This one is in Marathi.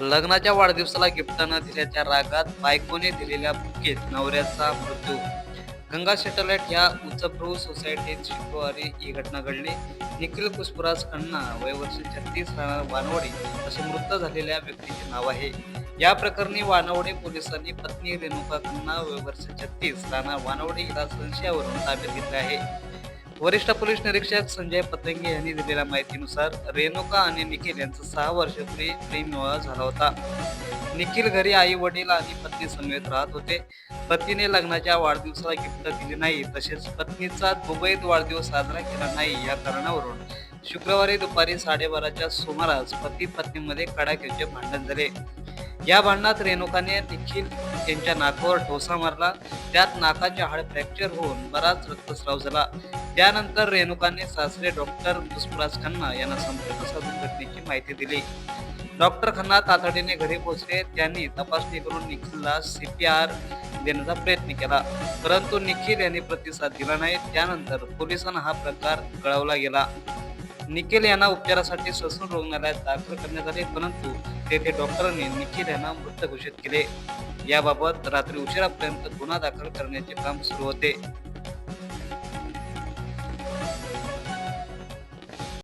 लग्नाच्या वाढदिवसाला गिफ्टानं दिल्याच्या रागात बायकोने दिलेल्या बुकेत नवऱ्याचा मृत्यू. गंगा सॅटेलाइट या उच्चभ्रू सोसायटीत शुक्रवारी ही घटना घडली. निखिल पुष्पराज खन्ना वय वर्ष छत्तीस राहणार वानवडी असे मृत झालेल्या व्यक्तीचे नाव आहे. या प्रकरणी वानवडे पोलिसांनी पत्नी रेणुका खन्ना वय वर्ष छत्तीस राणा वानवडे हिला संशयावरून ताब्यात घेतले आहे. वरिष्ठ पोलीस निरीक्षक संजय पतंगे यांनी दिलेल्या माहितीनुसार रेणुका आणि निखिल यांचा सहा वर्षापूर्वी प्रेमविवाह झाला होता. निखिल घरी आई वडील आणि पत्नी समेत राहत होते. पतीने लग्नाच्या वाढदिवसाला गिफ्ट दिली नाही तसेच पत्नीचा दुबईत वाढदिवस साजरा केला नाही या कारणावरून शुक्रवारी दुपारी साडेबाराच्या सुमारास पती पत्नीमध्ये कडाक्याचे भांडण झाले. या भांडणात रेणुकाने निखिल त्यांच्या नाकावर ठोसा मारला. त्यात नाकाचे हाड फ्रॅक्चर होऊन बराच रक्तस्राव झाला. त्यानंतर रेणुकाने सासरे डॉक्टर पुष्पराज खन्ना यांना संपर्क साधून घटनेची माहिती दिली. डॉक्टर खन्ना तातडीने घरी पोहोचले. त्यांनी तपासणी करून निखिलला सी पी आर देण्याचा प्रयत्न केला. परंतु निखिल यांनी प्रतिसाद दिला नाही. त्यानंतर पोलिसांना हा प्रकार कळवला गेला. निखिल यांना उपचारासाठी ससून रुग्णालयात दाखल करण्यात आले परंतु तेथे डॉक्टरांनी निखिल यांना मृत घोषित केले. याबाबत रात्री उशिरापर्यंत गुन्हा दाखल करण्याचे काम सुरू होते.